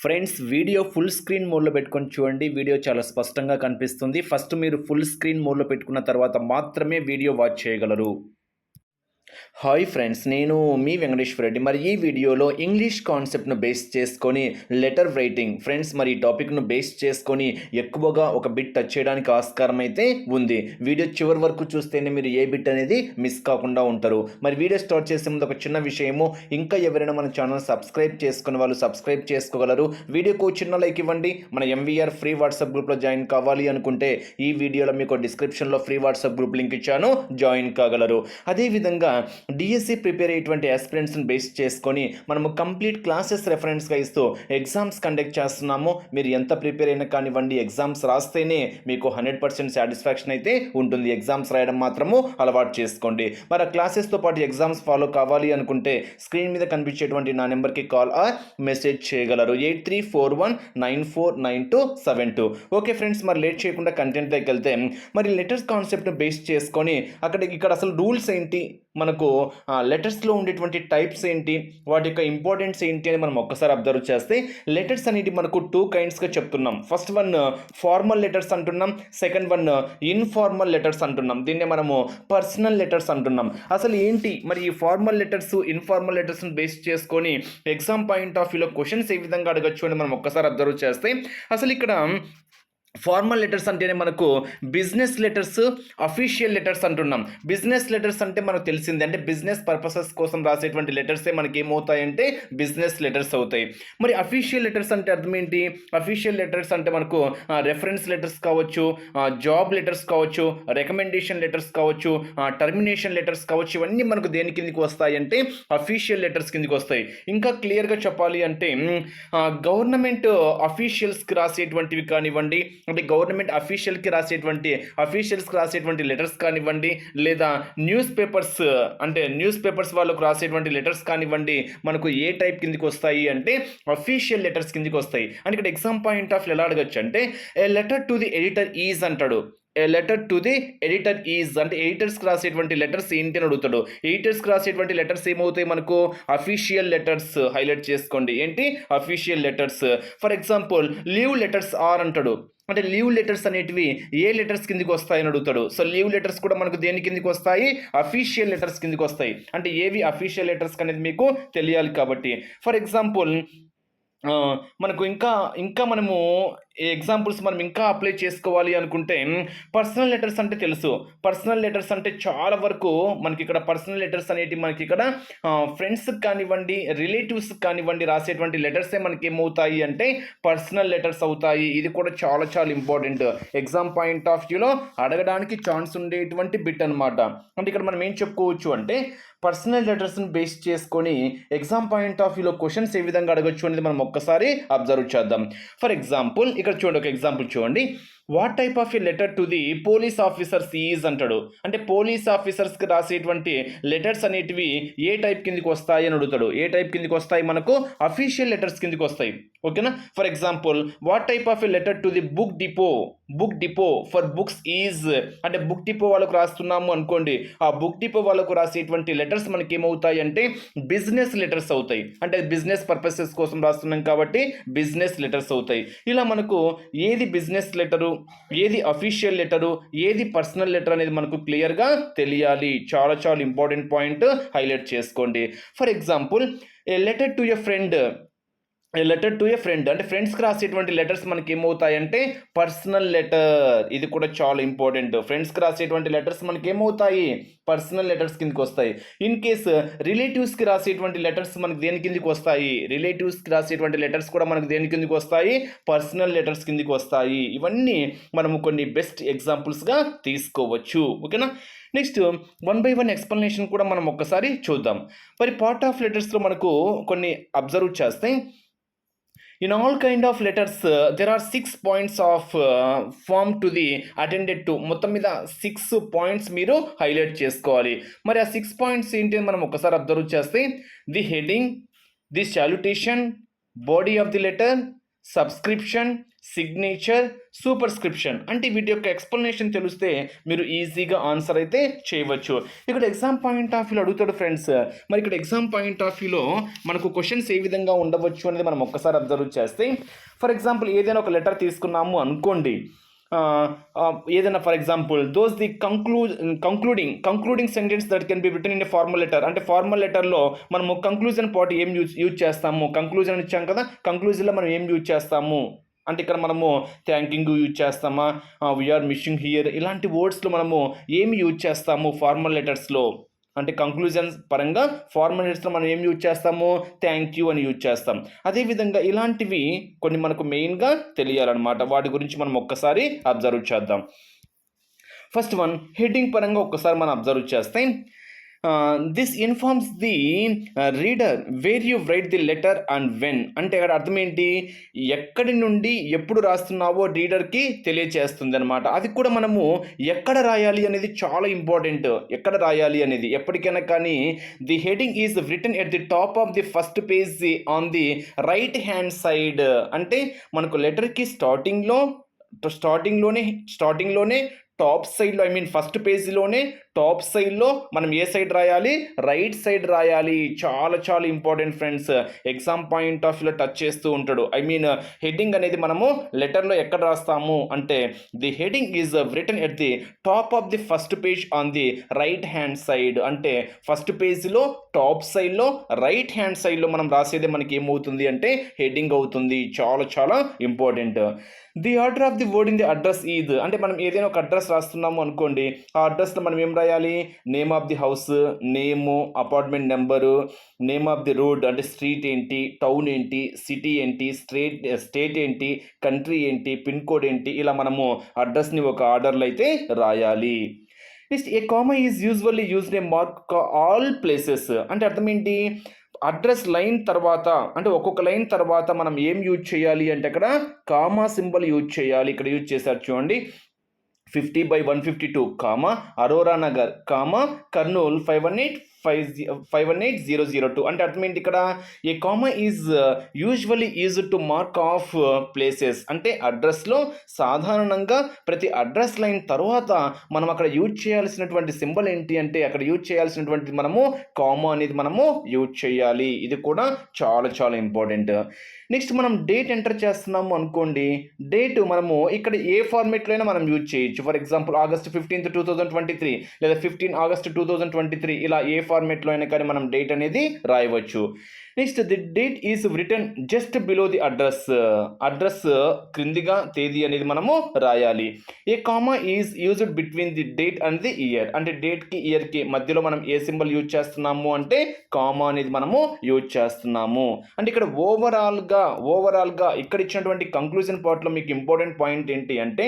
Friends video full screen మోడ్లో పెట్టుకొని చూడండి. వీడియో చాలా స్పష్టంగా కనిపిస్తుంది. ఫస్ట్ మీరు ఫుల్ స్క్రీన్ మోడ్లో పెట్టుకున్న తర్వాత మాత్రమే వీడియో వాచ్ చేయగలరు. హాయ్ ఫ్రెండ్స్ నేను మీ వెంకటేశ్వర రెడ్డి. మరి ఈ వీడియోలో ఇంగ్లీష్ కాన్సెప్ట్ను బేస్ చేసుకొని లెటర్ రైటింగ్ ఫ్రెండ్స్ మరి ఈ టాపిక్ను బేస్ చేసుకొని ఎక్కువగా ఒక బిట్ టచ్ చేయడానికి ఆస్కారం అయితే ఉంది. వీడియో చివరి వరకు చూస్తేనే మీరు ఏ బిట్ అనేది మిస్ కాకుండా ఉంటారు. మరి వీడియో స్టార్ట్ చేసే ముందు ఒక చిన్న విషయము ఇంకా ఎవరైనా మన ఛానల్ సబ్స్క్రైబ్ చేసుకున్న వాళ్ళు సబ్స్క్రైబ్ చేసుకోగలరు. వీడియోకు చిన్న లైక్ ఇవ్వండి. మన ఎంవీఆర్ ఫ్రీ వాట్సాప్ గ్రూప్లో జాయిన్ కావాలి అనుకుంటే ఈ వీడియోలో మీకు డిస్క్రిప్షన్లో ఫ్రీ వాట్సాప్ గ్రూప్ లింక్ ఇచ్చాను జాయిన్ కాగలరు. అదేవిధంగా డిఎస్సి ప్రిపేర్ అయ్యేటువంటి ఎస్పిరెంట్స్ని బేస్ చేసుకొని మనము కంప్లీట్ క్లాసెస్ రెఫరెన్స్గా ఇస్తూ ఎగ్జామ్స్ కండక్ట్ చేస్తున్నాము. మీరు ఎంత ప్రిపేర్ అయినా కానివ్వండి ఎగ్జామ్స్ రాస్తేనే మీకు హండ్రెడ్ పర్సెంట్ సాటిస్ఫాక్షన్ అయితే ఉంటుంది. ఎగ్జామ్స్ రాయడం మాత్రము అలవాటు చేసుకోండి. మరి ఆ క్లాసెస్తో పాటు ఎగ్జామ్స్ ఫాలో కావాలి అనుకుంటే స్క్రీన్ మీద కనిపించేటువంటి నా నెంబర్కి కాల్ ఆర్ మెసేజ్ చేయగలరు. Eight three four one nine four nine two seven two okay friends మరి లేట్ చేయకుండా కంటెంట్ దగ్గరికి వెళ్తే మరి లెటర్స్ కాన్సెప్ట్ని బేస్ చేసుకొని అక్కడ ఇక్కడ అసలు రూల్స్ ఏంటి? మనకు లెటర్స్లో ఉండేటువంటి టైప్స్ ఏంటి వాటి యొక్క ఇంపార్టెన్స్ ఏంటి అని మనం ఒక్కసారి అబ్జర్వ్ చేస్తే లెటర్స్ అనేవి మనకు టూ కైండ్స్గా చెప్తున్నాం. ఫస్ట్ వన్ ఫార్మల్ లెటర్స్ అంటున్నాం. సెకండ్ వన్ ఇన్ఫార్మల్ లెటర్స్ అంటున్నాం. దీన్నే మనము పర్సనల్ లెటర్స్ అంటున్నాం. అసలు ఏంటి? మరి ఈ ఫార్మల్ లెటర్స్ ఇన్ఫార్మల్ లెటర్స్ని బేస్ చేసుకొని ఎగ్జామ్ పాయింట్ ఆఫ్ వ్యూలో క్వశ్చన్స్ ఏ విధంగా అడగచ్చు అని మనం ఒక్కసారి అబ్జర్వ్ చేస్తే అసలు ఇక్కడ ఫార్మల్ లెటర్స్ అంటేనే మనకు బిజినెస్ లెటర్స్ అఫీషియల్ లెటర్స్ అంటున్నాం. బిజినెస్ లెటర్స్ అంటే మనకు తెలిసింది అంటే బిజినెస్ పర్పసెస్ కోసం రాసేటువంటి లెటర్సే మనకి ఏమవుతాయంటే బిజినెస్ లెటర్స్ అవుతాయి. మరి అఫీషియల్ లెటర్స్ అంటే అర్థం ఏంటి? అఫీషియల్ లెటర్స్ అంటే మనకు రెఫరెన్స్ లెటర్స్ కావచ్చు జాబ్ లెటర్స్ కావచ్చు రికమెండేషన్ లెటర్స్ కావచ్చు టర్మినేషన్ లెటర్స్ కావచ్చు ఇవన్నీ మనకు దేని కిందకి వస్తాయి అంటే అఫీషియల్ లెటర్స్ కిందకి వస్తాయి. ఇంకా క్లియర్గా చెప్పాలి అంటే గవర్నమెంట్ అఫీషియల్స్కి రాసేటువంటివి కానివ్వండి అంటే గవర్నమెంట్ అఫీషియల్కి రాసేటువంటి అఫీషియల్స్కి రాసేటువంటి లెటర్స్ కానివ్వండి లేదా న్యూస్ పేపర్స్ అంటే న్యూస్ పేపర్స్ వాళ్ళకు రాసేటువంటి లెటర్స్ కానివ్వండి మనకు ఏ టైప్ కిందకి వస్తాయి అంటే అఫీషియల్ లెటర్స్ కిందకి వస్తాయి. అంటే ఇక్కడ ఎగ్జామ్ పాయింట్ ఆఫ్ ఎలా అడగచ్చు అంటే a letter to the editor is అంటాడు. A letter to the editor is అంటే ఎడిటర్స్కి రాసేటువంటి లెటర్స్ ఏంటి అని అడుగుతాడు. ఎడిటర్స్కి రాసేటువంటి లెటర్స్ ఏమవుతాయి మనకు? అఫీషియల్ లెటర్స్ హైలైట్ చేసుకోండి. ఏంటి? Official letters. For example leave letters are అంటాడు. అంటే లీవ్ లెటర్స్ అనేటివి ఏ లెటర్స్ కిందకి వస్తాయని అడుగుతాడు. సో లీవ్ లెటర్స్ కూడా మనకు దేని కిందకి వస్తాయి? అఫీషియల్ లెటర్స్ కిందకి వస్తాయి. అంటే ఏవి అఫీషియల్ లెటర్స్ అనేది మీకు తెలియాలి కాబట్టి. ఫర్ ఎగ్జాంపుల్ మనకు ఇంకా ఇంకా మనము ఎగ్జాంపుల్స్ మనం ఇంకా అప్లై చేసుకోవాలి అనుకుంటే పర్సనల్ లెటర్స్ అంటే తెలుసు. పర్సనల్ లెటర్స్ అంటే చాలా వరకు మనకి ఇక్కడ పర్సనల్ లెటర్స్ అనేటివి మనకి ఇక్కడ ఫ్రెండ్స్కి కానివ్వండి రిలేటివ్స్కి కానివ్వండి రాసేటువంటి లెటర్సే మనకి ఏమవుతాయి అంటే పర్సనల్ లెటర్స్ అవుతాయి. ఇది కూడా చాలా చాలా ఇంపార్టెంట్ ఎగ్జామ్ పాయింట్ ఆఫ్ వ్యూలో అడగడానికి ఛాన్స్ ఉండేటువంటి బిట్ అనమాట అంటే ఇక్కడ మనం ఏం చెప్పుకోవచ్చు అంటే పర్సనల్ లెటర్స్ని బేస్ చేసుకొని ఎగ్జామ్ పాయింట్ ఆఫ్ వ్యూలో క్వశ్చన్స్ ఏ విధంగా అడగచ్చు అనేది మనం ఒక్కసారి అబ్జర్వ్ చేద్దాం. ఫర్ ఎగ్జాంపుల్ ఇక్కడ చూడండి ఒక ఎగ్జాంపుల్ చూడండి. What type of a letter to the police officers is అంటాడు. అంటే పోలీస్ ఆఫీసర్స్కి రాసేటువంటి లెటర్స్ అనేటివి ఏ టైప్ కిందకి వస్తాయి అని అడుగుతాడు. ఏ టైప్ కిందకి వస్తాయి? మనకు అఫీషియల్ లెటర్స్ కిందకి వస్తాయి. ఓకేనా for example what type of a letter to the book depot book depot for books is అంటే బుక్ డిపో వాళ్ళకు రాస్తున్నాము అనుకోండి. ఆ బుక్ డిపో వాళ్ళకు రాసేటువంటి లెటర్స్ మనకి ఏమవుతాయి అంటే బిజినెస్ లెటర్స్ అవుతాయి. అంటే బిజినెస్ పర్పసెస్ కోసం రాస్తున్నాం కాబట్టి బిజినెస్ లెటర్స్ అవుతాయి. ఇలా మనకు ఏది బిజినెస్ లెటరు ఏది అఫీషియల్ లెటరు ఏది పర్సనల్ లెటర్ అనేది మనకు క్లియర్గా తెలియాలి. చాలా చాలా ఇంపార్టెంట్ పాయింట్ హైలైట్ చేసుకోండి. For example a letter to a friend letter to a friend అంటే ఫ్రెండ్స్కి రాసేటువంటి లెటర్స్ మనకి ఏమవుతాయంటే పర్సనల్ లెటర్ ఇది కూడా చాలా ఇంపార్టెంట్ ఫ్రెండ్స్కి రాసేటువంటి లెటర్స్ మనకి ఏమవుతాయి పర్సనల్ లెటర్స్ కిందకి వస్తాయి. ఇన్ కేస్ రిలేటివ్స్కి రాసేటువంటి లెటర్స్ మనకి దేని కిందకి వస్తాయి? రిలేటివ్స్కి రాసేటువంటి లెటర్స్ కూడా మనకు దేని కిందకి వస్తాయి? పర్సనల్ లెటర్స్ కిందకి వస్తాయి. ఇవన్నీ మనము కొన్ని బెస్ట్ ఎగ్జాంపుల్స్గా తీసుకోవచ్చు. ఓకేనా next one by one explanation కూడా మనం ఒక్కసారి చూద్దాం. మరి పార్ట్ ఆఫ్ లెటర్స్లో మనకు కొన్ని observe in all kind of letters there are six points of form to the attended to మొత్తం మీద సిక్స్ పాయింట్స్ మీరు హైలైట్ చేసుకోవాలి. మరి ఆ సిక్స్ పాయింట్స్ ఏంటి అని మనం ఒకసారి అబ్జర్వ్ చేస్తే the heading the salutation body of the letter subscription signature superscription అంటే వీటి యొక్క ఎక్స్ప్లెనేషన్ తెలిస్తే మీరు ఈజీగా ఆన్సర్ అయితే చేయవచ్చు. ఇక్కడ ఎగ్జామ్ పాయింట్ ఆఫ్ వ్యూలో అడుగుతాడు ఫ్రెండ్స్ మరి ఇక్కడ ఎగ్జామ్ పాయింట్ ఆఫ్ వ్యూలో మనకు క్వశ్చన్స్ ఏ విధంగా ఉండవచ్చు అనేది మనం ఒక్కసారి అబ్జర్వ్ చేస్తే ఫర్ ఎగ్జాంపుల్ ఏదైనా ఒక లెటర్ తీసుకున్నాము అనుకోండి ఏదైనా for example those the conclu concluding concluding sentence that can be return in formal letter అంటే ఫార్మల్ లెటర్లో మనము కంక్లూజన్ పార్ట్ ఏం యూజ్ యూజ్ చేస్తాము? కంక్లూజన్ ఇచ్చాం కదా కంక్లూజన్లో మనం ఏం యూజ్ చేస్తాము? అంటే ఇక్కడ మనము థ్యాంకింగ్ యూజ్ చేస్తామా? వీఆర్ మిషింగ్ హియర్ ఇలాంటి వర్డ్స్లో మనము ఏమి యూజ్ చేస్తాము ఫార్మల్ లెటర్స్లో అంటే కంక్లూజన్స్ పరంగా ఫార్మల్ లెటర్స్లో మనం ఏం యూజ్ చేస్తాము? థ్యాంక్ యూ అని యూజ్ చేస్తాం. అదేవిధంగా ఇలాంటివి కొన్ని మనకు మెయిన్గా తెలియాలన్నమాట. వాటి గురించి మనం ఒక్కసారి అబ్జర్వ్ చేద్దాం. ఫస్ట్ వన్ హెడ్డింగ్ పరంగా ఒక్కసారి మనం అబ్జర్వ్ చేస్తే. This informs the reader where you write the letter and when అంటే ఇక్కడ అర్థం ఏంటి? ఎక్కడి నుండి ఎప్పుడు రాస్తున్నావో రీడర్కి తెలియచేస్తుంది అనమాట అది కూడా మనము ఎక్కడ రాయాలి అనేది చాలా ఇంపార్టెంట్ ఎక్కడ రాయాలి అనేది. ఎప్పటికైనా కానీ the heading is return at the top of the first page on the right hand side అంటే మనకు లెటర్కి స్టార్టింగ్లో స్టార్టింగ్లోనే స్టార్టింగ్లోనే టాప్ సైడ్లో ఐ మీన్ ఫస్ట్ పేజీలోనే టాప్ సైడ్లో మనం ఏ సైడ్ రాయాలి? రైట్ సైడ్ రాయాలి. చాలా చాలా important friends exam point of వ్యూలో టచ్ చేస్తూ ఉంటాడు. ఐ మీన్ హెడ్డింగ్ అనేది మనము లెటర్లో ఎక్కడ రాస్తాము అంటే the heading is return at the top of the first page on the right hand side అంటే ఫస్ట్ పేజీలో టాప్ సైడ్లో రైట్ హ్యాండ్ సైడ్లో మనం రాసేది మనకి ఏమవుతుంది అంటే హెడ్డింగ్ అవుతుంది. చాలా చాలా important the order of the word in the address is అంటే మనం ఏదైనా ఒక అడ్రస్ రాస్తున్నాము అనుకోండి ఆ అడ్రస్లో మనం ఏం రాయాలి? Name of the house name apartment number name of the road అంటే స్ట్రీట్ ఏంటి టౌన్ ఏంటి సిటీ ఏంటి స్ట్రేట్ స్టేట్ ఏంటి కంట్రీ ఏంటి పిన్ కోడ్ ఏంటి ఇలా మనము అడ్రస్ని ఒక ఆర్డర్లో అయితే రాయాలి. Next a comma is usually used a mark all places అంటే అర్థం ఏంటి? అడ్రస్ లైన్ తర్వాత అంటే ఒక్కొక్క లైన్ తర్వాత మనం ఏం యూజ్ చేయాలి అంటే అక్కడ కామా సింబల్ యూజ్ చేయాలి. ఇక్కడ యూజ్ చేశారు చూడండి. Fifty by one fifty two comma Arora Nagar comma Kurnool five one eight five five one eight zero zero two అంటే అర్థం ఏంటి ఇక్కడ? A comma is usually is to mark of places అంటే అడ్రస్లో సాధారణంగా ప్రతి అడ్రస్ లైన్ తర్వాత మనం అక్కడ యూజ్ చేయాల్సినటువంటి సింబల్ ఏంటి అంటే అక్కడ యూజ్ చేయాల్సినటువంటి మనము కామా అనేది మనము యూజ్ చేయాలి. ఇది కూడా చాలా చాలా ఇంపార్టెంట్ నెక్స్ట్ మనం డేట్ ఎంటర్ చేస్తున్నాము అనుకోండి. డేట్ మనము ఇక్కడ ఏ ఫార్మేట్లో అయినా మనం యూజ్ చేయొచ్చు. For example August fifteenth two thousand twenty three లేదా fifteen August two thousand twenty three ఇలా ఏ ఫార్ ఫార్మేట్లో అయినా కానీ మనం డేట్ అనేది రాయవచ్చు. Next the date is return just below the address address క్రిందిగా తేదీ అనేది మనము రాయాలి. A comma is used between the date and the year అంటే డేట్కి ఇయర్కి మధ్యలో మనం ఏ సింబల్ యూజ్ చేస్తున్నాము అంటే కామా అనేది మనము యూజ్ చేస్తున్నాము. అంటే ఇక్కడ ఓవరాల్గా ఓవరాల్గా ఇక్కడ ఇచ్చినటువంటి కంక్లూజన్ పార్ట్లో మీకు ఇంపార్టెంట్ పాయింట్ ఏంటి అంటే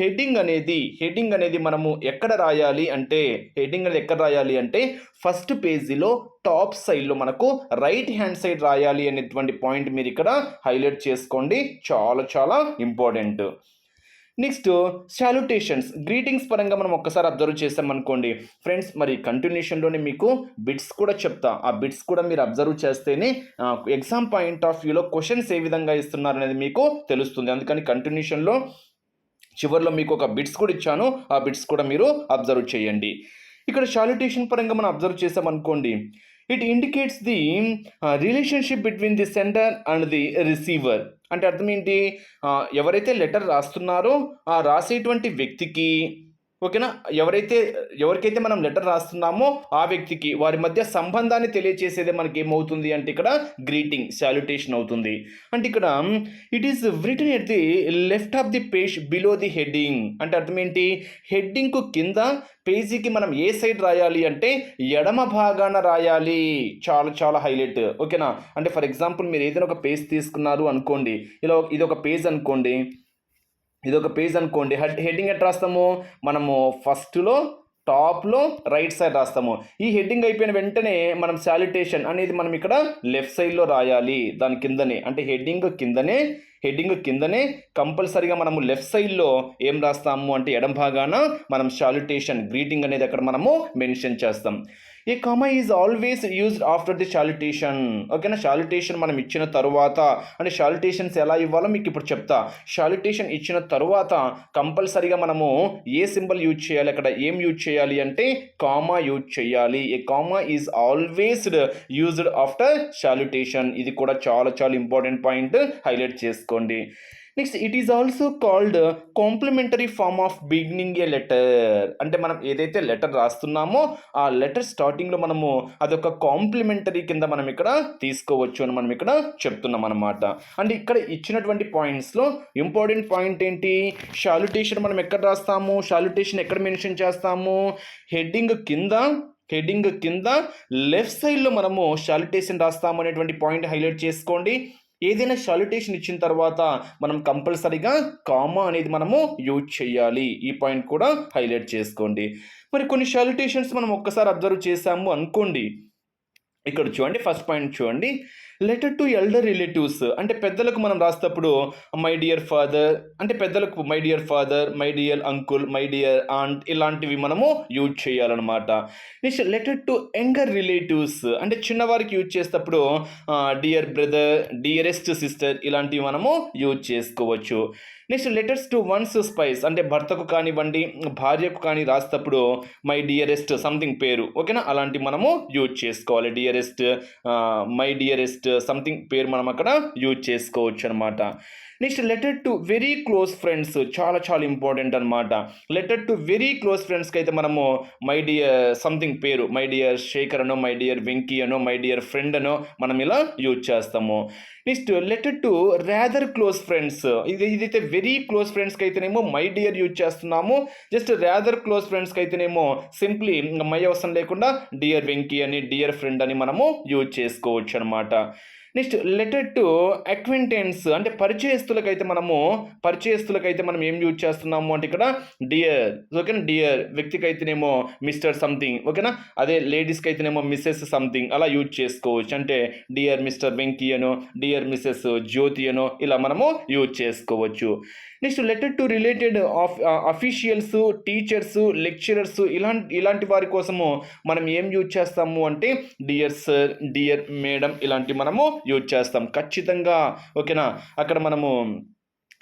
హెడ్డింగ్ అనేది హెడ్డింగ్ అనేది మనము ఎక్కడ రాయాలి అంటే హెడ్డింగ్ అనేది ఎక్కడ రాయాలి అంటే ఫస్ట్ పేజీలో టాప్ సైడ్లో మనకు రైట్ హ్యాండ్ సైడ్ రాయాలి అనేటువంటి పాయింట్ మీరు ఇక్కడ హైలైట్ చేసుకోండి. చాలా చాలా ఇంపార్టెంట్. నెక్స్ట్ శాలుటేషన్స్ గ్రీటింగ్స్ పరంగా మనం ఒక్కసారి అబ్జర్వ్ చేసాం అనుకోండి. ఫ్రెండ్స్ మరి కంటిన్యూషన్లోనే మీకు బిట్స్ కూడా చెప్తా. ఆ బిట్స్ కూడా మీరు అబ్జర్వ్ చేస్తేనే ఎగ్జామ్ పాయింట్ ఆఫ్ వ్యూలో క్వశ్చన్స్ ఏ విధంగా ఇస్తున్నారు అనేది మీకు తెలుస్తుంది. అందుకని కంటిన్యూషన్లో చివరిలో మీకు ఒక బిట్స్ కూడా ఇచ్చాను. ఆ బిట్స్ కూడా మీరు అబ్జర్వ్ చేయండి. ఇక్కడ శాల్యుటేషన్ పరంగా మనం అబ్జర్వ్ చేసామనుకోండి it indicates the relationship between the sender and the receiver అంటే అర్థం ఏంటి? ఎవరైతే లెటర్ రాస్తున్నారో ఆ రాసేటువంటి వ్యక్తికి ఓకేనా? ఎవరైతే ఎవరికైతే మనం లెటర్ రాస్తున్నామో ఆ వ్యక్తికి వారి మధ్య సంబంధాన్ని తెలియచేసేదే మనకి ఏమవుతుంది అంటే ఇక్కడ గ్రీటింగ్ సాల్యుటేషన్ అవుతుంది. అంటే ఇక్కడ it is return at the left of the page below the heading అంటే అర్థం ఏంటి? హెడ్డింగ్కు కింద పేజీకి మనం ఏ సైడ్ రాయాలి అంటే ఎడమ భాగాన రాయాలి. చాలా చాలా హైలైట్. ఓకేనా? అంటే ఫర్ ఎగ్జాంపుల్ మీరు ఏదైనా ఒక పేజ్ తీసుకున్నారు అనుకోండి ఇలా ఇది ఒక పేజ్ అనుకోండి ఇది ఒక పేజ్ అనుకోండి. హెడ్ హెడ్డింగ్ ఎట్ రాస్తాము? మనము ఫస్ట్లో టాప్లో రైట్ సైడ్ రాస్తాము. ఈ హెడ్డింగ్ అయిపోయిన వెంటనే మనం శాలిటేషన్ అనేది మనం ఇక్కడ లెఫ్ట్ సైడ్లో రాయాలి. దాని కిందనే అంటే హెడ్డింగ్ కిందనే హెడ్డింగ్ కిందనే కంపల్సరిగా మనము లెఫ్ట్ సైడ్లో ఏం రాస్తాము అంటే ఎడం భాగాన మనం సాల్యుటేషన్ గ్రీటింగ్ అనేది అక్కడ మనము మెన్షన్ చేస్తాం. A comma is always used after the salutation ఓకేనా సాల్యుటేషన్ మనం ఇచ్చిన తరువాత అంటే సాల్యుటేషన్స్ ఎలా ఇవ్వాలో మీకు ఇప్పుడు చెప్తా. సాల్యుటేషన్ ఇచ్చిన తరువాత కంపల్సరిగా మనము ఏ సింబల్ యూజ్ చేయాలి అక్కడ ఏం యూజ్ చేయాలి అంటే కామా యూజ్ చేయాలి. A comma is always used after salutation ఇది కూడా చాలా చాలా ఇంపార్టెంట్ పాయింట్ హైలైట్ చేసుకో. చేసుకోండి. Next it is also called complimentary form of beginning a letter అంటే మనం ఏదైతే లెటర్ రాస్తున్నామో ఆ లెటర్ స్టార్టింగ్లో మనము అదొక కాంప్లిమెంటరీ కింద మనం ఇక్కడ తీసుకోవచ్చు అని మనం ఇక్కడ చెప్తున్నాం అనమాట అంటే ఇక్కడ ఇచ్చినటువంటి పాయింట్స్లో ఇంపార్టెంట్ పాయింట్ ఏంటి? షాల్యుటేషన్ మనం ఎక్కడ రాస్తాము? షాల్యుటేషన్ ఎక్కడ మెన్షన్ చేస్తాము? హెడ్డింగ్ కింద హెడ్డింగ్ కింద లెఫ్ట్ సైడ్లో మనము షాలిటేషన్ రాస్తాము అనేటువంటి పాయింట్ హైలైట్ చేసుకోండి. ఏదైనా సాల్యుటేషన్ ఇచ్చిన తర్వాత మనం కంపల్సరీగా కామా అనేది మనము యూజ్ చేయాలి. ఈ పాయింట్ కూడా హైలైట్ చేసుకోండి. మరి కొన్ని సాల్యుటేషన్స్ మనం ఒక్కసారి అబ్జర్వ్ చేసాము అనుకోండి. ఇక్కడ చూడండి ఫస్ట్ పాయింట్ చూడండి. Letter to elder relatives. అంటే పెద్దలకు మనం రాసేటప్పుడు మై డియర్ ఫాదర్ అంటే పెద్దలకు my dear father my dear uncle my dear aunt ఇలాంటివి మనము యూజ్ చేయాలన్నమాట. Next letter to younger relatives. అంటే చిన్నవారికి యూజ్ చేసేటప్పుడు డియర్ బ్రదర్ డియరెస్ట్ సిస్టర్ ఇలాంటివి మనము యూజ్ చేసుకోవచ్చు. Next letters to one's spouse అంటే భర్తకు కానివ్వండి భార్యకు కానీ రాసేటప్పుడు మై డియరెస్ట్ సంథింగ్ పేరు ఓకేనా? అలాంటి మనము యూజ్ చేసుకోవాలి. డియరెస్ట్ మై డియరెస్ట్ సంథింగ్ పేరు మనం అక్కడ యూజ్ చేసుకోవచ్చు అనమాట next letter to very close friends చాలా చాలా ఇంపార్టెంట్ అనమాట లెటర్ టు వెరీ క్లోజ్ ఫ్రెండ్స్కి అయితే మనము మై డియర్ సంథింగ్ పేరు మై డియర్ శేఖర్ అనో మై డియర్ వెంకీ అనో మై డియర్ ఫ్రెండ్ అనో మనం ఇలా యూజ్ చేస్తాము. Next letter to rather close friends ఇది ఇదైతే వెరీ క్లోజ్ ఫ్రెండ్స్కి అయితేనేమో మై డియర్ యూజ్ చేస్తున్నాము. జస్ట్ రాదర్ క్లోజ్ ఫ్రెండ్స్కి అయితేనేమో సింప్లీ మై అవసరం లేకుండా డియర్ వెంకీ అని డియర్ ఫ్రెండ్ అని మనము యూజ్ చేసుకోవచ్చు అనమాట నెక్స్ట్ లెటర్ టు అక్వింటెన్స్ అంటే పరిచయస్తులకైతే మనము పరిచయస్తులకైతే మనం ఏం యూజ్ చేస్తున్నాము అంటే ఇక్కడ డియర్ ఓకేనా డియర్ వ్యక్తికి అయితేనేమో మిస్టర్ సంథింగ్ ఓకేనా అదే లేడీస్కి అయితేనేమో మిస్సెస్ సంథింగ్ అలా యూజ్ చేసుకోవచ్చు. అంటే డియర్ మిస్టర్ వెంకీ అనో డియర్ మిస్సెస్ జ్యోతి అనో ఇలా మనము యూజ్ చేసుకోవచ్చు. Next letter to related of officials teachers lecturers ఇలాంటి ఇలాంటి వారి కోసము మనం ఏం యూజ్ చేస్తాము అంటే డియర్ సార్ డియర్ మేడం ఇలాంటి మనము యూజ్ చేస్తాం ఖచ్చితంగా. ఓకేనా? అక్కడ మనము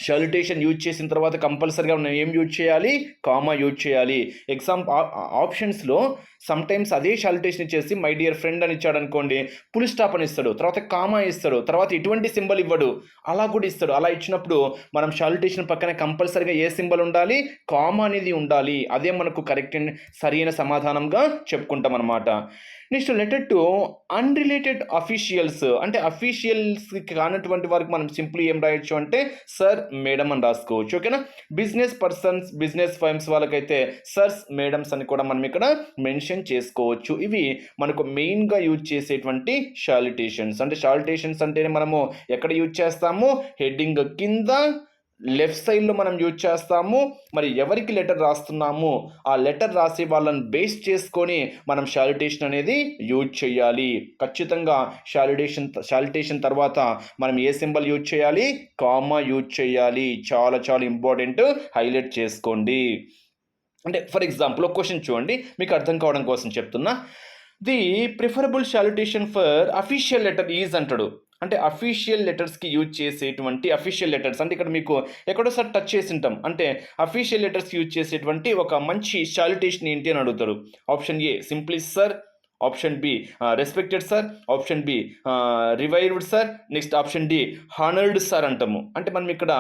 సాల్యుటేషన్ యూజ్ చేసిన తర్వాత కంపల్సరీగా మనం ఏం యూజ్ చేయాలి? కామా యూజ్ చేయాలి. ఎగ్జామ్ ఆప్షన్స్లో సమ్ టైమ్స్ అదే సాల్యుటేషన్ ఇచ్చేసి మై డియర్ ఫ్రెండ్ అని ఇచ్చాడు అనుకోండి పులి స్టాప్ అని ఇస్తాడు. తర్వాత కామా ఇస్తాడు. తర్వాత ఎటువంటి సింబల్ ఇవ్వడు. అలా కూడా ఇస్తాడు. అలా ఇచ్చినప్పుడు మనం సాల్యుటేషన్ పక్కన కంపల్సరీగా ఏ సింబల్ ఉండాలి? కామా అనేది ఉండాలి. అదే మనకు కరెక్ట్ సరైన సమాధానంగా చెప్పుకుంటాం అనమాట next letter to unrelated officials అంటే అఫీషియల్స్ కానటువంటి వారికి మనం సింప్లీ ఏం రాయొచ్చు అంటే సార్ మేడం అని రాసుకోవచ్చు ఓకేనా బిజినెస్ పర్సన్స్ బిజినెస్ ఫైమ్స్ వాళ్ళకైతే సర్స్ మేడమ్స్ అని కూడా మనం ఇక్కడ మెన్షన్ చేసుకోవచ్చు. ఇవి మనకు మెయిన్గా యూజ్ చేసేటువంటి షాలిటేషన్స్ అంటే షాలిటేషన్స్ అంటేనే మనము ఎక్కడ యూజ్ చేస్తాము? హెడ్డింగ్ కింద లెఫ్ట్ సైడ్లో మనం యూజ్ చేస్తాము. మరి ఎవరికి లెటర్ రాస్తున్నాము? ఆ లెటర్ రాసే వాళ్ళని బేస్ చేసుకొని మనం శాలిటేషన్ అనేది యూజ్ చేయాలి. ఖచ్చితంగా శాలిటేషన్ శాలిటేషన్ తర్వాత మనం ఏ సింబల్ యూజ్ చేయాలి? కామా యూజ్ చేయాలి. చాలా చాలా ఇంపార్టెంట్ హైలైట్ చేసుకోండి. అంటే ఫర్ ఎగ్జాంపుల్ ఒక క్వశ్చన్ చూడండి. మీకు అర్థం కావడం కోసం చెప్తున్నా. The preferable salutation for official letter is అంటాడు. అంటే అఫీషియల్ లెటర్స్కి యూజ్ చేసేటువంటి అఫీషియల్ లెటర్స్ అంటే ఇక్కడ మీకు ఎక్కడోసారి టచ్ చేసి ఉంటాం. అంటే అఫీషియల్ లెటర్స్ యూజ్ చేసేటువంటి ఒక మంచి సాల్యుటేషన్ ఏంటి అని అడుగుతారు. Option A simply sir option B respected sir option B revered sir next option D honoured sir అంటాము. అంటే మనం ఇక్కడ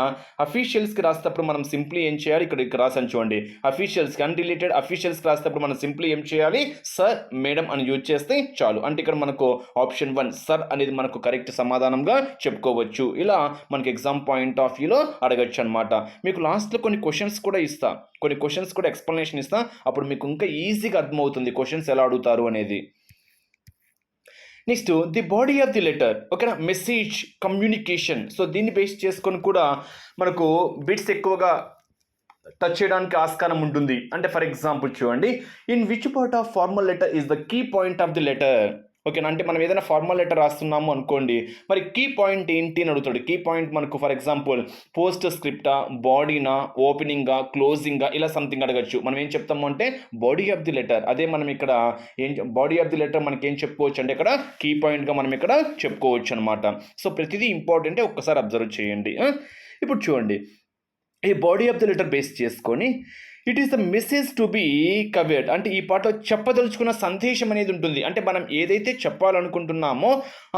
అఫీషియల్స్కి రాసేటప్పుడు మనం సింప్లీ ఏం చేయాలి? ఇక్కడ ఇక్కడ రాసాను చూడండి. అఫీషియల్స్కి అన్రిలేటెడ్ అఫీషియల్స్కి రాసేటప్పుడు మనం సింప్లీ ఏం చేయాలి? సార్ మేడం అని యూజ్ చేస్తే చాలు. అంటే ఇక్కడ మనకు ఆప్షన్ వన్ సార్ అనేది మనకు కరెక్ట్ సమాధానంగా చెప్పుకోవచ్చు. ఇలా మనకి ఎగ్జామ్ పాయింట్ ఆఫ్ వ్యూలో అడగచ్చు అనమాట మీకు లాస్ట్లో కొన్ని క్వశ్చన్స్ కూడా ఇస్తాను కొన్ని క్వశ్చన్స్ కూడా ఎక్స్ప్లెనేషన్ ఇస్తా. అప్పుడు మీకు ఇంకా ఈజీగా అర్థమవుతుంది క్వశ్చన్స్ ఎలా అడుగుతారు అనేది. Next the body of the letter ఓకేనా మెసేజ్ కమ్యూనికేషన్ సో దీన్ని బేస్ చేసుకొని కూడా మనకు బిట్స్ ఎక్కువగా టచ్ చేయడానికి ఆస్కారం ఉంటుంది. అంటే ఫర్ ఎగ్జాంపుల్ చూడండి. In which part of formal letter is the key point of the letter ఓకేనా? అంటే మనం ఏదైనా ఫార్మల్ లెటర్ రాస్తున్నాము అనుకోండి మరి కీ పాయింట్ ఏంటి అని అడుగుతాడు. కీ పాయింట్ మనకు ఫర్ ఎగ్జాంపుల్ పోస్ట్ స్క్రిప్టా బాడీనా ఓపెనింగా క్లోజింగా ఇలా సంథింగ్ అడగచ్చు. మనం ఏం చెప్తాము అంటే బాడీ ఆఫ్ ది లెటర్. అదే మనం ఇక్కడ ఏం బాడీ ఆఫ్ ది లెటర్ మనకి ఏం చెప్పుకోవచ్చు అంటే ఇక్కడ కీ పాయింట్గా మనం ఇక్కడ చెప్పుకోవచ్చు అనమాట సో ప్రతిదీ ఇంపార్టెంటే ఒక్కసారి అబ్జర్వ్ చేయండి. ఇప్పుడు చూడండి. ఈ body of the letter base చేసుకొని it is the message to be covered అంటే ఈ పాట చెప్పదలుచుకున్న సందేశం అనేది ఉంటుంది. అంటే మనం ఏదైతే చెప్పాలనుకుంటున్నామో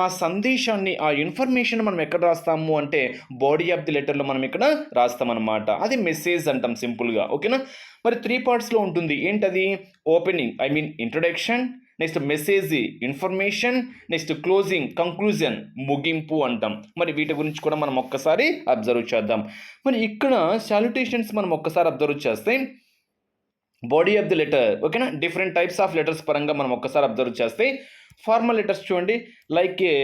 ఆ సందేశాన్ని ఆ ఇన్ఫర్మేషన్ మనం ఎక్కడ రాస్తాము అంటే బాడీ ఆఫ్ ది లెటర్లో మనం ఇక్కడ రాస్తామన్నమాట. అది మెసేజ్ అంటాం సింపుల్గా ఓకేనా మరి త్రీ పార్ట్స్లో ఉంటుంది. ఏంటది? Opening I mean introduction next message information next closing conclusion ముగింపు అంటాం. మరి వీటి గురించి కూడా మనం ఒక్కసారి అబ్జర్వ్ చేద్దాం. మరి ఇక్కడ సాల్యుటేషన్స్ మనం ఒక్కసారి అబ్జర్వ్ చేస్తే బాడీ ఆఫ్ ది లెటర్ ఓకేనా డిఫరెంట్ టైప్స్ ఆఫ్ లెటర్స్ పరంగా మనం ఒక్కసారి అబ్జర్వ్ చేస్తే ఫార్మల్ లెటర్స్ చూడండి like a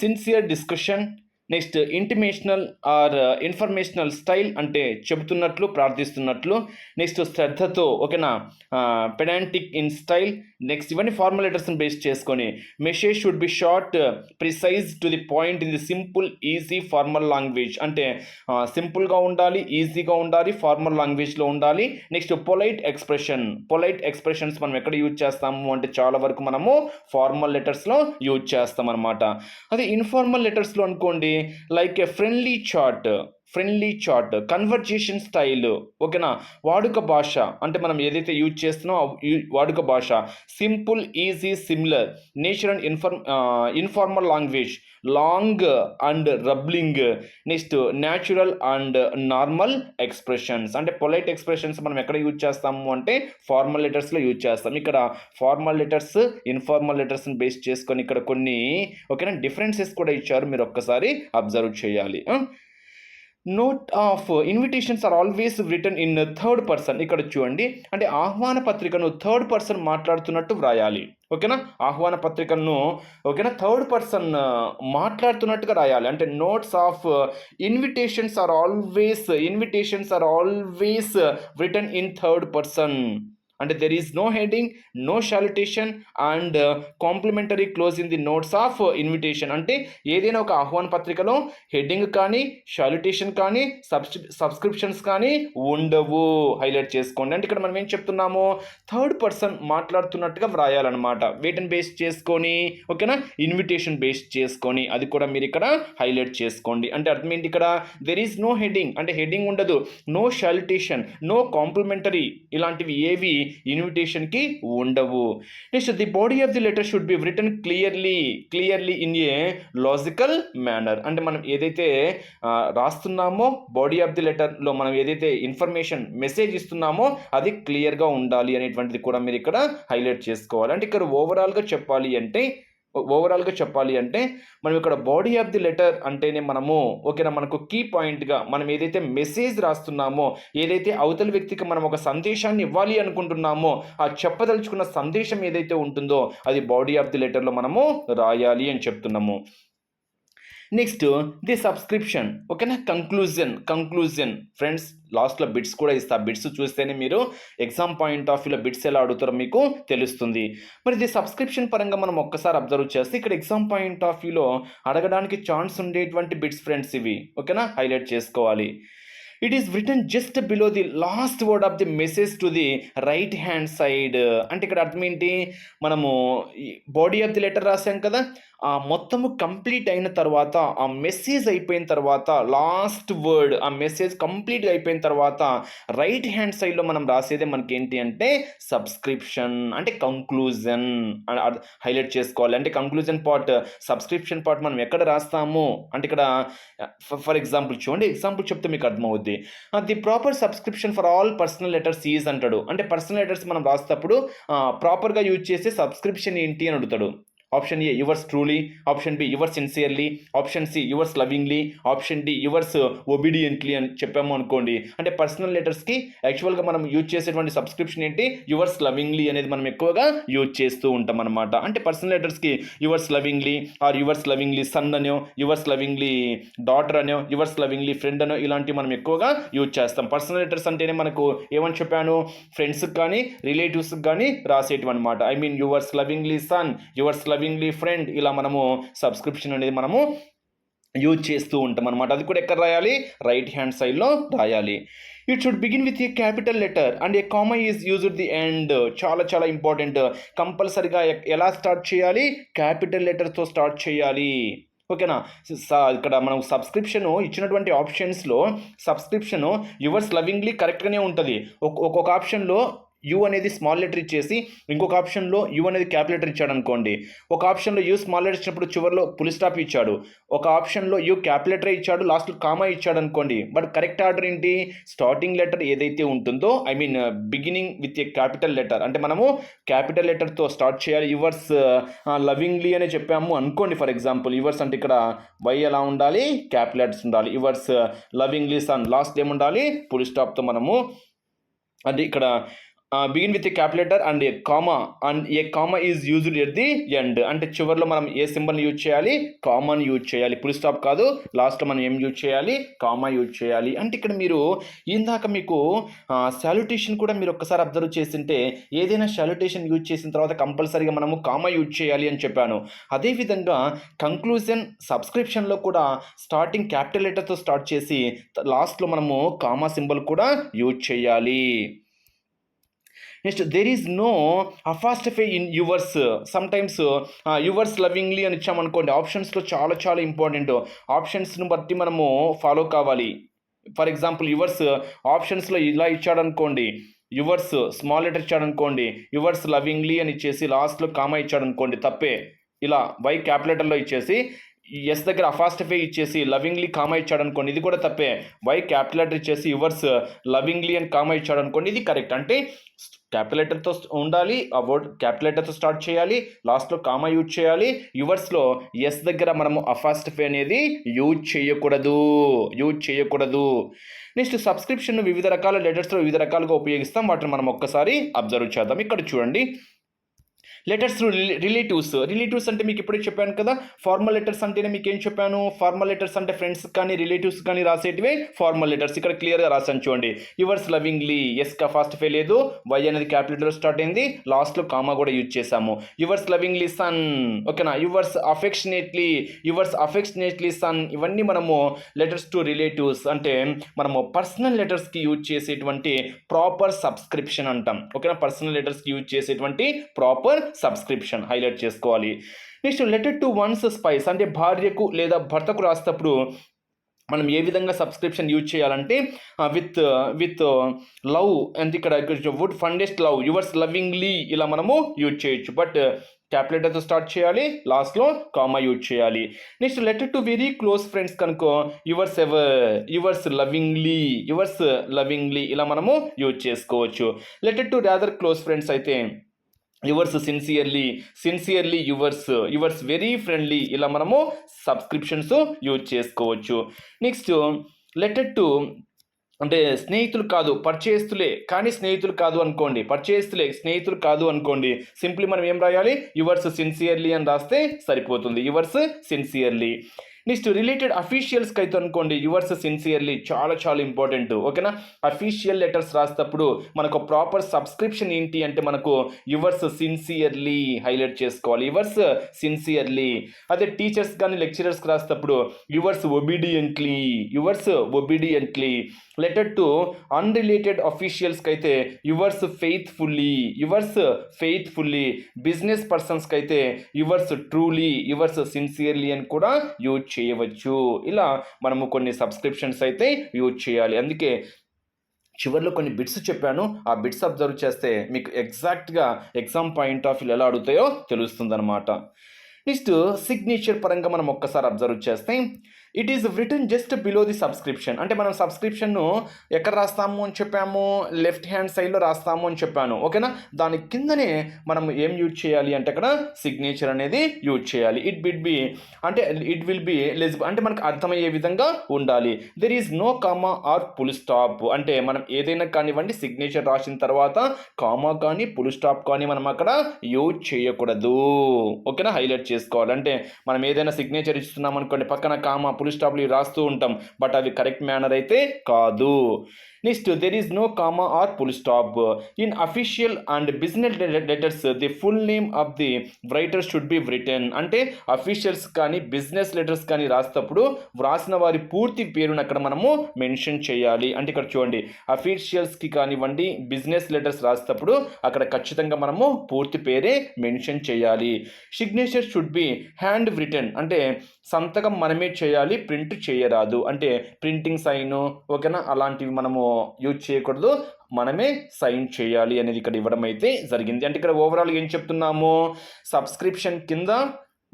sincere discussion next intimational or informational style అంటే చెబుతున్నట్లు ప్రార్థిస్తున్నట్లు నెక్స్ట్ శ్రద్ధతో ఓకేనా పెడాంటిక్ ఇన్ స్టైల్ నెక్స్ట్ ఇవన్నీ ఫార్మల్ లెటర్స్ని బేస్ చేసుకొని message should be short precise to the point in the simple easy formal language అంటే uh, సింపుల్గా ఉండాలి ఈజీగా ఉండాలి ఫార్మల్ లాంగ్వేజ్లో ఉండాలి. Next polite expression polite expressions మనం ఎక్కడ యూజ్ చేస్తాము? అంటే చాలా వరకు మనము ఫార్మల్ లెటర్స్లో యూజ్ చేస్తాం అనమాట అదే ఇన్ఫార్మల్ లెటర్స్లో అనుకోండి like a friendly chat friendly chat conversation style ఓకేనా? వాడుక భాష అంటే మనం ఏదైతే యూజ్ చేస్తున్నామో వాడుక భాష. Simple easy similar nature and inform informal language long and rambling next natural and normal expressions అంటే పొలైట్ ఎక్స్ప్రెషన్స్ మనం ఎక్కడ యూజ్ చేస్తాము అంటే ఫార్మల్ లెటర్స్లో యూజ్ చేస్తాం. ఇక్కడ ఫార్మల్ లెటర్స్ ఇన్ఫార్మల్ లెటర్స్ని బేస్ చేసుకొని ఇక్కడ కొన్ని ఓకేనా? డిఫరెన్సెస్ కూడా ఇచ్చారు. మీరు ఒక్కసారి అబ్జర్వ్ చేయాలి. Note of invitations are always written in third person ఇక్కడ చూడండి. అంటే ఆహ్వాన పత్రికను థర్డ్ పర్సన్ మాట్లాడుతున్నట్టు వ్రాయాలి. ఓకేనా? ఆహ్వాన పత్రికను ఓకేనా? థర్డ్ పర్సన్ uh, మాట్లాడుతున్నట్టుగా రాయాలి. అంటే notes of invitations are always invitations are always written in third person అంటే there is no heading no salutation and complimentary close in the notes of invitation అంటే ఏదైనా ఒక ఆహ్వాన పత్రికలో హెడ్డింగ్ కానీ షాలిటేషన్ కానీ సబ్స్క్రి సబ్స్క్రిప్షన్స్ కానీ ఉండవు. హైలైట్ చేసుకోండి. అంటే ఇక్కడ మనం ఏం చెప్తున్నాము? థర్డ్ పర్సన్ మాట్లాడుతున్నట్టుగా వ్రాయాలన్నమాట. వీటిని బేస్ చేసుకొని ఓకేనా? ఇన్విటేషన్ బేస్ చేసుకొని అది కూడా మీరు ఇక్కడ హైలైట్ చేసుకోండి. అంటే అర్థం ఏంటి ఇక్కడ? దెర్ ఈస్ నో హెడ్డింగ్ అంటే హెడ్డింగ్ ఉండదు. నో షాలిటేషన్ నో కాంప్లిమెంటరీ ఇలాంటివి ఏవి ఇన్విటేషన్కి ఉండవు. Next the body of the letter should be written clearly clearly in a logical manner అంటే మనం ఏదైతే రాస్తున్నామో బాడీ ఆఫ్ ది లెటర్లో మనం ఏదైతే ఇన్ఫర్మేషన్ మెసేజ్ ఇస్తున్నామో అది క్లియర్గా ఉండాలి అనేటువంటిది కూడా మీరు ఇక్కడ హైలైట్ చేసుకోవాలి. అంటే ఇక్కడ ఓవరాల్గా చెప్పాలి అంటే ఓవరాల్గా చెప్పాలి అంటే మనం ఇక్కడ బాడీ ఆఫ్ ది లెటర్ అంటేనే మనము ఓకేనా మనకు కీ పాయింట్గా మనం ఏదైతే మెసేజ్ రాస్తున్నామో ఏదైతే అవతలి వ్యక్తికి మనం ఒక సందేశాన్ని ఇవ్వాలి అనుకుంటున్నామో ఆ చెప్పదలుచుకున్న సందేశం ఏదైతే ఉంటుందో అది బాడీ ఆఫ్ ది లెటర్లో మనము రాయాలి అని చెప్తున్నాము. నెక్స్ట్ ది సబ్స్క్రిప్షన్ ఓకేనా కంక్లూజన్ కంక్లూజన్ ఫ్రెండ్స్ లాస్ట్లో బిట్స్ కూడా ఇస్తా. బిట్స్ చూస్తేనే మీరు ఎగ్జామ్ పాయింట్ ఆఫ్ వ్యూలో బిట్స్ ఎలా అడుగుతారో మీకు తెలుస్తుంది. మరి ది సబ్స్క్రిప్షన్ పరంగా మనం ఒక్కసారి అబ్జర్వ్ చేస్తే ఇక్కడ ఎగ్జామ్ పాయింట్ ఆఫ్ వ్యూలో అడగడానికి ఛాన్స్ ఉండేటువంటి బిట్స్ ఫ్రెండ్స్ ఇవి. ఓకేనా హైలైట్ చేసుకోవాలి. It is written just below the last word of the message to the right hand side అంటే ఇక్కడ అర్థం ఏంటి? మనము బాడీ ఆఫ్ ది లెటర్ రాసాం కదా? ఆ మొత్తము కంప్లీట్ అయిన తర్వాత ఆ మెసేజ్ అయిపోయిన తర్వాత లాస్ట్ వర్డ్ ఆ మెసేజ్ కంప్లీట్గా అయిపోయిన తర్వాత రైట్ హ్యాండ్ సైడ్లో మనం రాసేదే మనకి ఏంటి అంటే సబ్స్క్రిప్షన్ అంటే కంక్లూజన్ హైలైట్ చేసుకోవాలి. అంటే కంక్లూజన్ పార్ట్ సబ్స్క్రిప్షన్ పార్ట్ మనం ఎక్కడ రాస్తాము? అంటే ఇక్కడ ఫర్ ఎగ్జాంపుల్ చూడండి ఎగ్జాంపుల్ చెప్తే మీకు అర్థమవుద్ది. The proper subscription for all personal letters is అంటాడు. అంటే పర్సనల్ లెటర్స్ మనం రాసేటప్పుడు ప్రాపర్గా యూజ్ చేసే సబ్స్క్రిప్షన్ ఏంటి అని అడుగుతాడు. Option A yours truly. Option B yours sincerely. Option C yours lovingly. Option D yours obediently అని చెప్పాము అనుకోండి. అంటే పర్సనల్ లెటర్స్కి యాక్చువల్గా మనం యూజ్ చేసేటువంటి సబ్స్క్రిప్షన్ ఏంటి? యువర్స్ లవింగ్లీ అనేది మనం ఎక్కువగా యూజ్ చేస్తూ ఉంటాం అనమాట అంటే personal లెటర్స్కి yours lovingly or yours lovingly son అనో యువర్స్ లవింగ్లీ డాటర్ అనో యువర్స్ లవింగ్లీ ఫ్రెండ్ అనో ఇలాంటివి మనం ఎక్కువగా యూజ్ చేస్తాం. పర్సనల్ లెటర్స్ అంటేనే మనకు ఏమని చెప్పాను? ఫ్రెండ్స్కి కానీ రిలేటివ్స్కి కానీ రాసేటివి అనమాట I mean yours lovingly son yours loving lovingly friend ఇలా మనము సబ్స్క్రిప్షన్ అనేది మనము యూజ్ చేస్తూ ఉంటాం అనమాట అది కూడా ఎక్కడ రాయాలి? రైట్ హ్యాండ్ సైడ్లో రాయాలి. It should begin with a capital letter and a comma is used the end చాలా చాలా ఇంపార్టెంట్ కంపల్సరిగా ఎలా స్టార్ట్ చేయాలి? క్యాపిటల్ లెటర్తో స్టార్ట్ చేయాలి. ఓకేనా స- ఇక్కడ మనం సబ్స్క్రిప్షన్ ఇచ్చినటువంటి ఆప్షన్స్లో సబ్స్క్రిప్షన్ యువర్స్ లవింగ్లీ కరెక్ట్గానే ఉంటుంది. ఒక్కొక్క ఆప్షన్లో యూ అనేది స్మాల్ లెటర్ ఇచ్చేసి ఇంకొక ఆప్షన్లో యూ అనేది క్యాప్ లెటర్ ఇచ్చాడు అనుకోండి ఒక ఆప్షన్లో యూ స్మాల్ లెటర్ ఇచ్చినప్పుడు చివరిలో పులి స్టాప్ ఇచ్చాడు. ఒక ఆప్షన్లో యూ క్యాప్ లెటర్ ఇచ్చాడు లాస్ట్లో కామా ఇచ్చాడు అనుకోండి బట్ కరెక్ట్ ఆర్డర్ ఏంటి? స్టార్టింగ్ లెటర్ ఏదైతే ఉంటుందో I mean beginning with a capital letter అంటే మనము క్యాపిటల్ లెటర్తో స్టార్ట్ చేయాలి. యువర్స్ లవింగ్లీ uh, uh, అనే చెప్పాము అనుకోండి ఫర్ ఎగ్జాంపుల్ యువర్స్ అంటే ఇక్కడ వై ఎలా ఉండాలి? క్యాప్ లెటర్స్ ఉండాలి. యువర్స్ లవింగ్లీ సన్ లాస్ట్ ఏముండాలి? పులి స్టాప్తో మనము అది ఇక్కడ begin with a capital letter and a comma and a comma is used at the end అంటే చివరిలో మనం ఏ సింబల్ని యూజ్ చేయాలి? కామాని యూజ్ చేయాలి. పుల్ స్టాప్ కాదు. లాస్ట్లో మనం ఏం యూజ్ చేయాలి? కామా యూజ్ చేయాలి. అంటే ఇక్కడ మీరు ఇందాక మీకు శాల్యుటేషన్ కూడా మీరు ఒక్కసారి అబ్జర్వ్ చేసింటే ఏదైనా శాల్యుటేషన్ యూజ్ చేసిన తర్వాత కంపల్సరీగా మనము కామా యూజ్ చేయాలి అని చెప్పాను. అదేవిధంగా కంక్లూజన్ సబ్స్క్రిప్షన్లో కూడా స్టార్టింగ్ క్యాపిటల్ లెటర్తో స్టార్ట్ చేసి లాస్ట్లో మనము కామా సింబల్ కూడా యూజ్ చేయాలి. Next there is no apostrophe in yours sometimes yours lovingly అని ఇచ్చామనుకోండి ఆప్షన్స్లో చాలా చాలా ఇంపార్టెంట్ ఆప్షన్స్ను బట్టి మనము ఫాలో కావాలి. ఫర్ ఎగ్జాంపుల్ యువర్స్ ఆప్షన్స్లో ఇలా ఇచ్చాడనుకోండి యువర్స్ స్మాల్ లెటర్ ఇచ్చాడనుకోండి యువర్స్ లవింగ్లీ అని ఇచ్చేసి లాస్ట్లో కామా ఇచ్చాడనుకోండి తప్పే. ఇలా వై క్యాపిటల్లో ఇచ్చేసి ఎస్ దగ్గర అఫాస్టఫే ఇచ్చేసి లవింగ్లీ కామా ఇచ్చాడు అనుకోండి. ఇది కూడా తప్పే. వై క్యాపిటల్ లెటర్ ఇచ్చేసి యువర్స్ లవింగ్లీ అండ్ కామా ఇచ్చాడు అనుకోండి. ఇది కరెక్ట్. అంటే క్యాపిటల్ లెటర్తో ఉండాలి ఆ వర్డ్ క్యాపిటల్ లెటర్తో స్టార్ట్ చేయాలి లాస్ట్లో కామా యూజ్ చేయాలి. యువర్స్లో ఎస్ దగ్గర మనము అఫాస్టఫే అనేది యూజ్ చేయకూడదు. యూజ్ చేయకూడదు. నెక్స్ట్ సబ్స్క్రిప్షన్ వివిధ రకాల లెటర్స్లో వివిధ రకాలుగా ఉపయోగిస్తాం. వాటిని మనం ఒక్కసారి అబ్జర్వ్ చేద్దాం. ఇక్కడ చూడండి. Letters relatives. రిలేటివ్స్ అంటే మీకు ఇప్పుడే చెప్పాను కదా ఫార్మల్ లెటర్స్ అంటేనే మీకు ఏం చెప్పాను? ఫార్మల్ లెటర్స్ అంటే ఫ్రెండ్స్ కానీ రిలేటివ్స్ కానీ రాసేటివే ఫార్మల్ లెటర్స్. ఇక్కడ క్లియర్గా రాసాను చూడండి. యువర్స్ లవింగ్లీ ఎస్ కా ఫాస్ట్ ఫెయిల్ లేదు వై అనేది క్యాపిటల్ స్టార్ట్ అయింది లాస్ట్లో కామా కూడా యూజ్ చేసాము యువర్స్ లవింగ్లీ సన్ ఓకేనా? Yours affectionately yours affectionately son ఇవన్నీ మనము లెటర్స్ టు రిలేటివ్స్ అంటే మనము పర్సనల్ లెటర్స్కి యూజ్ చేసేటువంటి ప్రాపర్ సబ్స్క్రిప్షన్ అంటాం. ఓకేనా? పర్సనల్ లెటర్స్కి యూజ్ చేసేటువంటి ప్రాపర్ సబ్స్క్రిప్షన్ హైలైట్ చేసుకోవాలి. Next letter to one's spouse అంటే భార్యకు లేదా భర్తకు రాసేటప్పుడు మనం ఏ విధంగా సబ్స్క్రిప్షన్ యూజ్ చేయాలంటే విత్ విత్ లవ్ అంటే ఇక్కడ with fondest love yours lovingly ఇలా మనము యూజ్ చేయొచ్చు. బట్ క్యాపిటల్తో స్టార్ట్ చేయాలి లాస్ట్లో కామా యూజ్ చేయాలి. Next letter to very close friends కనుకో yours ever yours lovingly yours lovingly ఇలా మనము యూజ్ చేసుకోవచ్చు. Letter to rather close friends అయితే yours sincerely sincerely yours yours very friendly ఇలా మనము సబ్స్క్రిప్షన్స్ యూజ్ చేసుకోవచ్చు. నెక్స్ట్ లెటర్ టు అంటే స్నేహితులు కాదు పరిచయస్తులే. కానీ స్నేహితులు కాదు అనుకోండి పరిచయస్తులే స్నేహితులు కాదు అనుకోండి సింప్లీ మనం ఏం రాయాలి? యువర్స్ సిన్సియర్లీ అని రాస్తే సరిపోతుంది. Yours sincerely. నెక్స్ట్ రిలేటెడ్ అఫీషియల్స్కి అయితే అనుకోండి యువర్స్ సిన్సియర్లీ చాలా చాలా ఇంపార్టెంట్ ఓకేనా అఫీషియల్ లెటర్స్ రాసేటప్పుడు మనకు ప్రాపర్ సబ్స్క్రిప్షన్ ఏంటి అంటే మనకు యువర్స్ సిన్సియర్లీ హైలైట్ చేసుకోవాలి. యువర్స్ సిన్సియర్లీ అదే టీచర్స్ కానీ లెక్చరర్స్కి రాసేటప్పుడు yours obediently yours obediently letter to unrelated అఫీషియల్స్కి అయితే yours faithfully yours faithfully business పర్సన్స్కి అయితే యువర్స్ ట్రూలీ యువర్స్ సిన్సియర్లీ అని కూడా యూజ్ చేయవచ్చు. ఇలా మనము కొన్ని సబ్స్క్రిప్షన్స్ అయితే యూజ్ చేయాలి. అందుకే చివరిలో కొన్ని బిట్స్ చెప్పాను. ఆ బిట్స్ అబ్జర్వ్ చేస్తే మీకు ఎగ్జాక్ట్గా ఎగ్జామ్ పాయింట్ ఆఫ్ వ్యూ ఎలా అడుగుతాయో తెలుస్తుందన్నమాట. నెక్స్ట్ సిగ్నేచర్ పరంగా మనం ఒక్కసారి అబ్జర్వ్ చేస్తే it is written just below the subscription అంటే మనం సబ్స్క్రిప్షన్ను ఎక్కడ రాస్తాము అని చెప్పాము? లెఫ్ట్ హ్యాండ్ సైడ్లో రాస్తాము అని చెప్పాను. ఓకేనా? దాని కిందనే మనం ఏం యూజ్ చేయాలి అంటే అక్కడ సిగ్నేచర్ అనేది యూజ్ చేయాలి. ఇట్ బిట్ బి అంటే ఇట్ విల్ బి లెజ్ అంటే మనకు అర్థమయ్యే విధంగా ఉండాలి. There is no comma or full stop అంటే మనం ఏదైనా కానివ్వండి సిగ్నేచర్ రాసిన తర్వాత కామా కానీ పుల్ స్టాప్ కానీ మనం అక్కడ యూజ్ చేయకూడదు. ఓకేనా? హైలైట్ చేసుకోవాలి. అంటే మనం ఏదైనా సిగ్నేచర్ ఇస్తున్నాం అనుకోండి పక్కన కామా పుల్ స్టాప్లు రాస్తూ ఉంటాం. బట్ అవి కరెక్ట్ మేనర్ అయితే కాదు. Next there is no comma or full stop in official and business letters the full name of the writer should be written అంటే అఫీషియల్స్ కానీ బిజినెస్ లెటర్స్ కానీ రాసేటప్పుడు వ్రాసిన వారి పూర్తి పేరును అక్కడ మనము మెన్షన్ చేయాలి. అంటే ఇక్కడ చూడండి అఫీషియల్స్కి కానివ్వండి బిజినెస్ లెటర్స్ రాసేటప్పుడు అక్కడ ఖచ్చితంగా మనము పూర్తి పేరే మెన్షన్ చేయాలి. Signature should be handwritten అంటే సంతకం మనమే చేయాలి ప్రింట్ చేయరాదు. అంటే ప్రింటింగ్ సైన్ ఓకేనా? అలాంటివి మనము యూజ్ చేయకూడదు. మనమే సైన్ చేయాలి అనేది ఇక్కడ ఇవ్వడం అయితే జరిగింది. అంటే ఇక్కడ ఓవరాల్ ఏం చెప్తున్నాము? సబ్స్క్రిప్షన్ కింద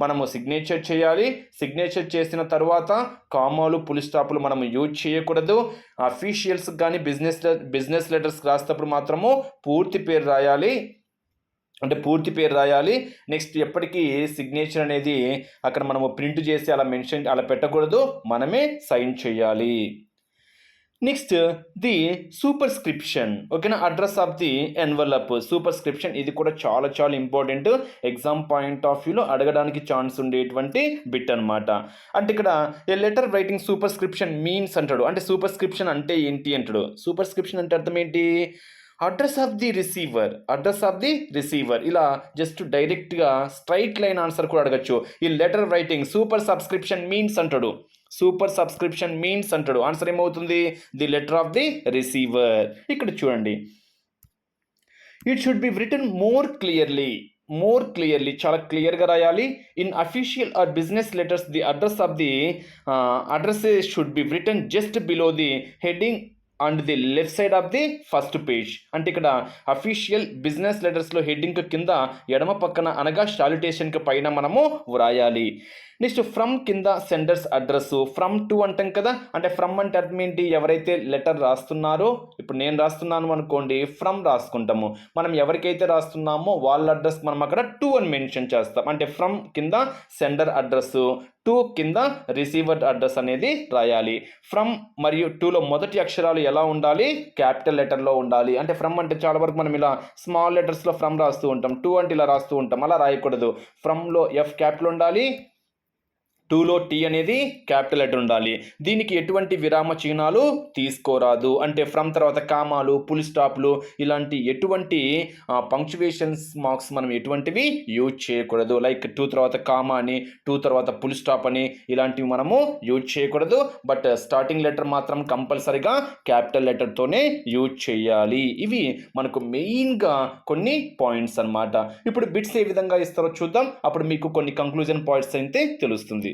మనము సిగ్నేచర్ చేయాలి. సిగ్నేచర్ చేసిన తర్వాత కామాలు పులి స్టాపులు మనం యూజ్ చేయకూడదు. అఫీషియల్స్ కానీ బిజినెస్ బిజినెస్ లెటర్స్ రాసేటప్పుడు మాత్రము పూర్తి పేరు రాయాలి. అంటే పూర్తి పేరు రాయాలి. నెక్స్ట్ ఎప్పటికీ సిగ్నేచర్ అనేది అక్కడ మనము ప్రింట్ చేసి అలా మెన్షన్ అలా పెట్టకూడదు. మనమే సైన్ చేయాలి. నెక్స్ట్ ది సూపర్ స్క్రిప్షన్ ఓకేనా address of the envelope superscription ఇది కూడా చాలా చాలా ఇంపార్టెంట్ ఎగ్జామ్ పాయింట్ ఆఫ్ వ్యూలో అడగడానికి ఛాన్స్ ఉండేటువంటి బిట్ అనమాట అంటే ఇక్కడ a letter writing superscription means అంటాడు. అంటే సూపర్స్క్రిప్షన్ అంటే ఏంటి అంటాడు? సూపర్స్క్రిప్షన్ అంటే అర్థం ఏంటి? Address of the receiver address of the receiver ఇలా జస్ట్ డైరెక్ట్గా స్ట్రైట్ లైన్ ఆన్సర్ కూడా అడగచ్చు. ఈ letter writing super subscription means అంటాడు. సూపర్ సబ్స్క్రిప్షన్ మీన్స్ అంటాడు. ఆన్సర్ ఏమవుతుంది? The letter of the receiver ఇక్కడ చూడండి. It should be written more clearly more clearly చాలా క్లియర్గా రాయాలి. In official or business letters the address of the address should be written just below the heading and the left side of the first page అంటే ఇక్కడ official business లెటర్స్లో heading కింద ఎడమ పక్కన అనగా సాలిటేషన్కి పైన మనము వ్రాయాలి. నెక్స్ట్ ఫ్రమ్ కింద సెండర్స్ అడ్రస్ ఫ్రమ్ టు అంటాం కదా అంటే ఫ్రమ్ అంటే అర్థం ఏంటి? ఎవరైతే లెటర్ రాస్తున్నారో ఇప్పుడు నేను రాస్తున్నాను అనుకోండి ఫ్రమ్ రాసుకుంటాము. మనం ఎవరికైతే రాస్తున్నామో వాళ్ళ అడ్రస్ మనం అక్కడ టూ అని మెన్షన్ చేస్తాం. అంటే ఫ్రమ్ కింద సెండర్ అడ్రస్ టూ కింద రిసీవర్ అడ్రస్ అనేది రాయాలి. ఫ్రమ్ మరియు టూలో మొదటి అక్షరాలు ఎలా ఉండాలి? క్యాపిటల్ లెటర్లో ఉండాలి. అంటే ఫ్రమ్ అంటే చాలా వరకు మనం ఇలా స్మాల్ లెటర్స్లో ఫ్రమ్ రాస్తూ ఉంటాం టూ అంటే ఇలా రాస్తూ ఉంటాం అలా రాయకూడదు. ఫ్రమ్లో ఎఫ్ క్యాపిటల్ ఉండాలి టూలో టీ అనేది క్యాపిటల్ లెటర్ ఉండాలి. దీనికి ఎటువంటి విరామ చిహ్నాలు తీసుకోరాదు. అంటే ఫ్రమ్ తర్వాత కామాలు పుల్ స్టాప్లు ఇలాంటి ఎటువంటి పంక్చువేషన్స్ మార్క్స్ మనం ఎటువంటివి యూజ్ చేయకూడదు. లైక్ టూ తర్వాత కామా అని టూ తర్వాత పుల్ స్టాప్ అని ఇలాంటివి మనము యూజ్ చేయకూడదు. బట్ స్టార్టింగ్ లెటర్ మాత్రం కంపల్సరిగా క్యాపిటల్ లెటర్తోనే యూజ్ చేయాలి. ఇవి మనకు మెయిన్గా కొన్ని పాయింట్స్ అన్నమాట. ఇప్పుడు బిట్స్ ఏ విధంగా ఇస్తారో చూద్దాం. అప్పుడు మీకు కొన్ని కంక్లూజన్ పాయింట్స్ అయితే తెలుస్తుంది.